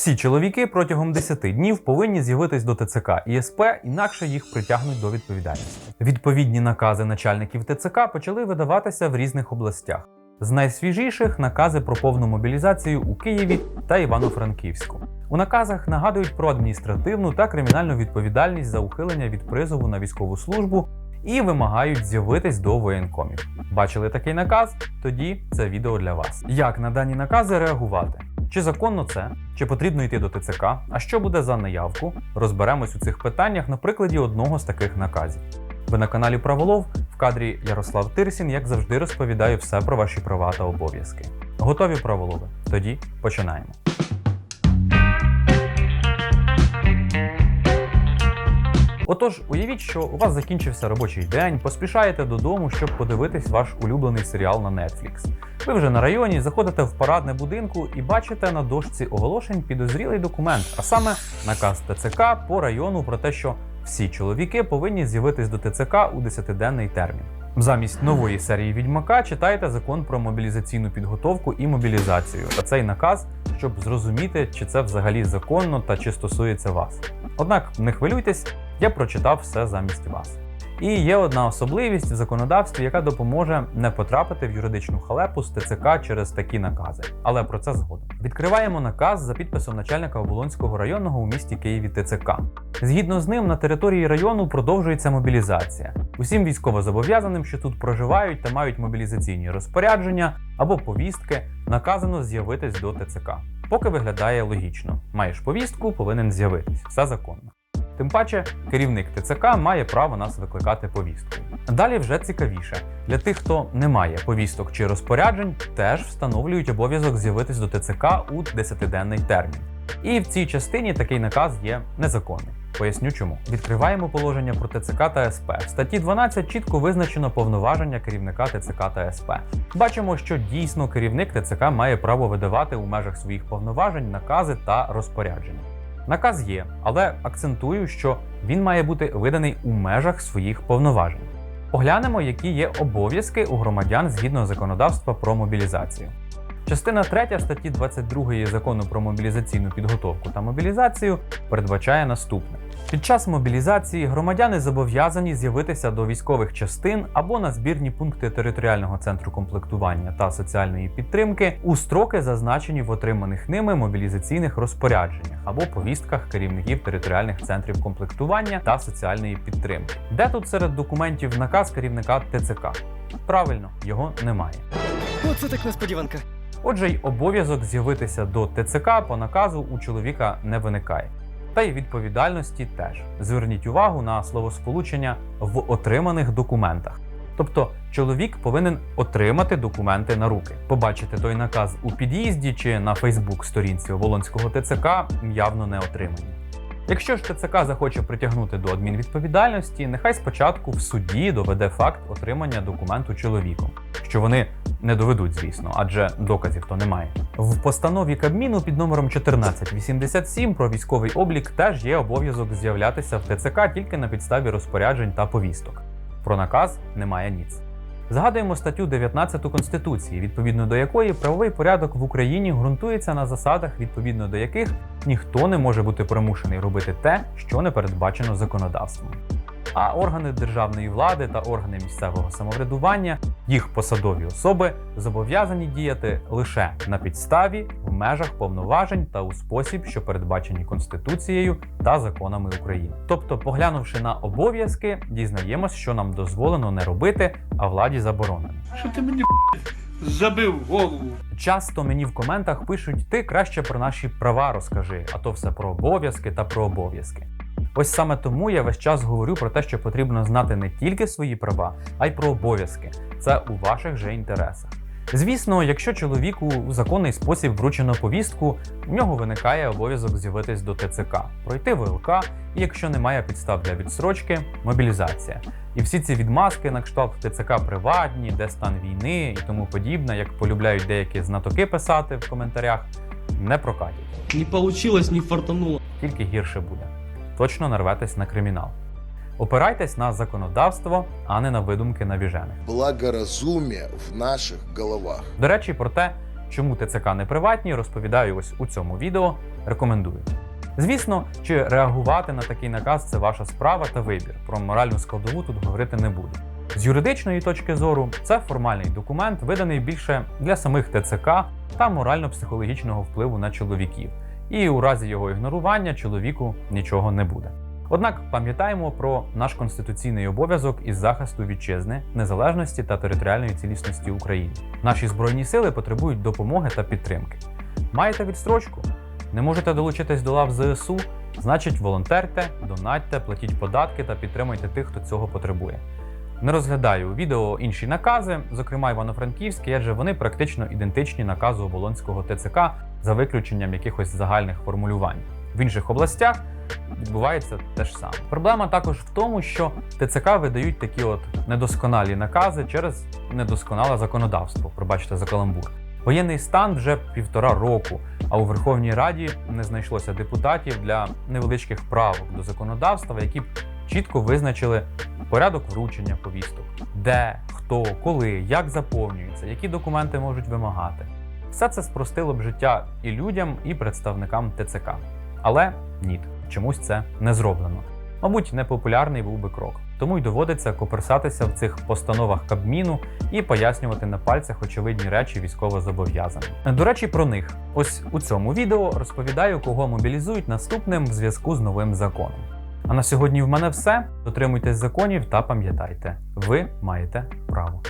Всі чоловіки протягом 10 днів повинні з'явитись до ТЦК і СП, інакше їх притягнуть до відповідальності. Відповідні накази начальників ТЦК почали видаватися в різних областях. З найсвіжіших накази про повну мобілізацію у Києві та Івано-Франківську. У наказах нагадують про адміністративну та кримінальну відповідальність за ухилення від призову на військову службу і вимагають з'явитись до воєнкомів. Бачили такий наказ? Тоді це відео для вас. Як на дані накази реагувати? Чи законно це? Чи потрібно йти до ТЦК? А що буде за наявку? Розберемось у цих питаннях на прикладі одного з таких наказів. Ви на каналі Праволов в кадрі Ярослав Тирсін, як завжди, розповідаю все про ваші права та обов'язки. Готові праволови? Тоді починаємо. Отож, уявіть, що у вас закінчився робочий день, поспішаєте додому, щоб подивитись ваш улюблений серіал на Netflix. Ви вже на районі, заходите в парадне будинку і бачите на дошці оголошень підозрілий документ, а саме наказ ТЦК по району про те, що всі чоловіки повинні з'явитись до ТЦК у 10-денний термін. Замість нової серії відьмака читайте закон про мобілізаційну підготовку і мобілізацію та цей наказ, щоб зрозуміти, чи це взагалі законно та чи стосується вас. Однак не хвилюйтесь, я прочитав все замість вас. І є одна особливість в законодавстві, яка допоможе не потрапити в юридичну халепу з ТЦК через такі накази. Але про це згодом. Відкриваємо наказ за підписом начальника Оболонського районного у місті Києві ТЦК. Згідно з ним, на території району продовжується мобілізація. Усім військовозобов'язаним, що тут проживають та мають мобілізаційні розпорядження або повістки, наказано з'явитись до ТЦК. Поки виглядає логічно. Маєш повістку, повинен з'явитись. Все законно. Тим паче, керівник ТЦК має право нас викликати повісткою. Далі вже цікавіше. Для тих, хто не має повісток чи розпоряджень, теж встановлюють обов'язок з'явитись до ТЦК у 10-денний термін. І в цій частині такий наказ є незаконним. Поясню чому. Відкриваємо положення про ТЦК та СП. В статті 12 чітко визначено повноваження керівника ТЦК та СП. Бачимо, що дійсно керівник ТЦК має право видавати у межах своїх повноважень накази та розпорядження. Наказ є, але акцентую, що він має бути виданий у межах своїх повноважень. Оглянемо, які є обов'язки у громадян згідно законодавства про мобілізацію. Частина 3 статті 22 закону про мобілізаційну підготовку та мобілізацію передбачає наступне: під час мобілізації громадяни зобов'язані з'явитися до військових частин або на збірні пункти територіального центру комплектування та соціальної підтримки у строки, зазначені в отриманих ними мобілізаційних розпорядженнях або повістках керівників територіальних центрів комплектування та соціальної підтримки. Де тут серед документів наказ керівника ТЦК? Правильно, його немає. Оце так несподіванка. Отже, й обов'язок з'явитися до ТЦК по наказу у чоловіка не виникає. Та й відповідальності теж. Зверніть увагу на словосполучення в отриманих документах. Тобто чоловік повинен отримати документи на руки. Побачити той наказ у під'їзді чи на Фейсбук-сторінці Волонського ТЦК явно не отримані. Якщо ж ТЦК захоче притягнути до адмінвідповідальності, нехай спочатку в суді доведе факт отримання документу чоловіком, що вони не доведуть, звісно, адже доказів то немає. В постанові Кабміну під номером 1487 про військовий облік теж є обов'язок з'являтися в ТЦК тільки на підставі розпоряджень та повісток. Про наказ немає ніц. Згадуємо статтю 19 Конституції, відповідно до якої правовий порядок в Україні ґрунтується на засадах, відповідно до яких ніхто не може бути примушений робити те, що не передбачено законодавством. А органи державної влади та органи місцевого самоврядування, їх посадові особи зобов'язані діяти лише на підставі, в межах повноважень та у спосіб, що передбачені Конституцією та законами України. Тобто, поглянувши на обов'язки, дізнаємось, що нам дозволено не робити, а владі заборонено. Що ти мені забив голову? Часто мені в коментах пишуть: ти краще про наші права розкажи, а то все про обов'язки та про обов'язки. Ось саме тому я весь час говорю про те, що потрібно знати не тільки свої права, а й про обов'язки. Це у ваших же інтересах. Звісно, якщо чоловіку у законний спосіб вручено повістку, у нього виникає обов'язок з'явитись до ТЦК, пройти ВЛК, і якщо немає підстав для відстрочки, мобілізація. І всі ці відмазки на кшталт ТЦК приватні, де стан війни і тому подібне, як полюбляють деякі знатоки писати в коментарях, не прокатять. Не получилось, не фартануло. Тільки гірше буде. Точно нарветесь на кримінал. Опирайтесь на законодавство, а не на видумки навіжених. благоразумие в наших головах. До речі, про те, чому ТЦК не приватні, розповідаю ось у цьому відео. Рекомендую. Звісно, чи реагувати на такий наказ це ваша справа та вибір. Про моральну складову тут говорити не буду. З юридичної точки зору, це формальний документ, виданий більше для самих ТЦК та морально-психологічного впливу на чоловіків. І у разі його ігнорування чоловіку нічого не буде. Однак пам'ятаємо про наш конституційний обов'язок із захисту вітчизни, незалежності та територіальної цілісності України. Наші збройні сили потребують допомоги та підтримки. Маєте відстрочку? Не можете долучитись до лав ЗСУ? Значить, волонтерте, донатьте, платіть податки та підтримуйте тих, хто цього потребує. Не розглядаю у відео інші накази, зокрема івано-франківські, адже вони практично ідентичні наказу Оболонського ТЦК за виключенням якихось загальних формулювань. В інших областях відбувається те ж саме. Проблема також в тому, що ТЦК видають такі от недосконалі накази через недосконале законодавство. Пробачте за каламбур. Воєнний стан вже півтора року, а у Верховній Раді не знайшлося депутатів для невеличких правок до законодавства, які б чітко визначили порядок вручення повісток, де, хто, коли, як заповнюється, які документи можуть вимагати. Все це спростило б життя і людям, і представникам ТЦК. Але ні, чомусь це не зроблено. Мабуть, непопулярний був би крок. Тому й доводиться коперсатися в цих постановах Кабміну і пояснювати на пальцях очевидні речі військовозобов'язаним. До речі, про них. Ось у цьому відео розповідаю, кого мобілізують наступним в зв'язку з новим законом. А на сьогодні в мене все. Дотримуйтесь законів та пам'ятайте, ви маєте право.